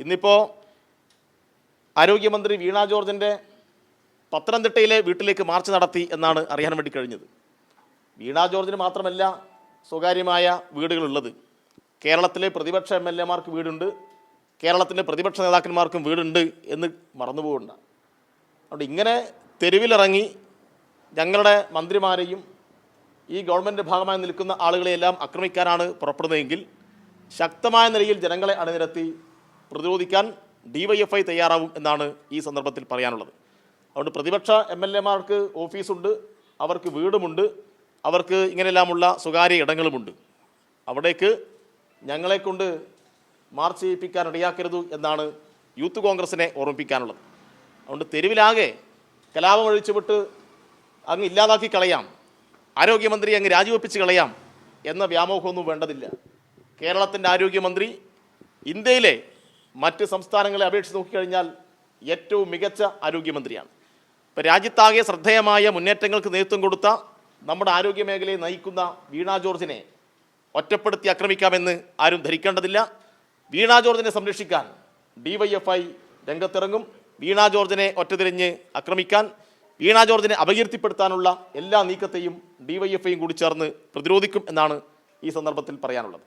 ഇന്നിപ്പോൾ ആരോഗ്യമന്ത്രി വീണ ജോർജിന്റെ പത്തനംതിട്ടയിലെ വീട്ടിലേക്ക് മാർച്ച് നടത്തി എന്നാണ് അറിയാൻ വേണ്ടി കഴിഞ്ഞത്. വീണ ജോർജിന് മാത്രമല്ല സ്വകാര്യമായ വീടുകളുള്ളത്. കേരളത്തിലെ പ്രതിപക്ഷ എം എൽ എമാർക്ക് വീടുണ്ട്. കേരളത്തിലെ പ്രതിപക്ഷ നേതാക്കന്മാർക്കും വീടുണ്ട് എന്ന് മറന്നുപോകണ്ട. അതുകൊണ്ട് ഇങ്ങനെ തെരുവിലിറങ്ങി ഞങ്ങളുടെ മന്ത്രിമാരെയും ഈ ഗവൺമെന്റ് ഭാഗമായി നിൽക്കുന്ന ആളുകളെയെല്ലാം ആക്രമിക്കാനാണ് പുറപ്പെടുന്നതെങ്കിൽ ശക്തമായ നിലയിൽ ജനങ്ങളെ അണിനിരത്തി പ്രതിരോധിക്കാൻ ഡിവൈഎഫ്ഐ തയ്യാറാവും എന്നാണ് ഈ സന്ദർഭത്തിൽ പറയാനുള്ളത്. അതുകൊണ്ട് പ്രതിപക്ഷ എം എൽ എമാർക്ക് ഓഫീസുണ്ട് അവർക്ക് വീടുമുണ്ട് അവർക്ക് ഇങ്ങനെയെല്ലാമുള്ള സ്വകാര്യ ഇടങ്ങളുമുണ്ട്. അവിടേക്ക് ഞങ്ങളെക്കൊണ്ട് മാർച്ച് ചെയ്യിപ്പിക്കാൻ ഇടയാക്കരുത് എന്നാണ് യൂത്ത് കോൺഗ്രസിനെ ഓർമ്മിപ്പിക്കാനുള്ളത്. അതുകൊണ്ട് തെരുവിലാകെ കലാപം ഒഴിച്ചുവിട്ട് അങ്ങ് ഇല്ലാതാക്കി കളയാം ആരോഗ്യമന്ത്രി അങ്ങ് രാജിവെപ്പിച്ച് കളയാം എന്ന വ്യാമോഹമൊന്നും വേണ്ടതില്ല. കേരളത്തിന്റെ ആരോഗ്യമന്ത്രി ഇന്ത്യയിലെ മറ്റ് സംസ്ഥാനങ്ങളെ അപേക്ഷിച്ച് നോക്കിക്കഴിഞ്ഞാൽ ഏറ്റവും മികച്ച ആരോഗ്യമന്ത്രിയാണ്. ഇപ്പം രാജ്യത്താകെ ശ്രദ്ധേയമായ മുന്നേറ്റങ്ങൾക്ക് നേതൃത്വം കൊടുത്ത നമ്മുടെ ആരോഗ്യ മേഖലയെ നയിക്കുന്ന വീണ ജോർജിനെ ഒറ്റപ്പെടുത്തി ആക്രമിക്കാമെന്ന് ആരും ധരിക്കേണ്ടതില്ല. വീണ ജോർജിനെ സംരക്ഷിക്കാൻ ഡിവൈഎഫ്ഐ രംഗത്തിറങ്ങും. വീണ ജോർജിനെ ഒറ്റതിരിഞ്ഞ് ആക്രമിക്കാൻ വീണ ജോർജിനെ അപകീർത്തിപ്പെടുത്താനുള്ള എല്ലാ നീക്കത്തെയും ഡിവൈഎഫ്ഐയും കൂടി ചേർന്ന് പ്രതിരോധിക്കും എന്നാണ് ഈ സന്ദർഭത്തിൽ പറയാനുള്ളത്.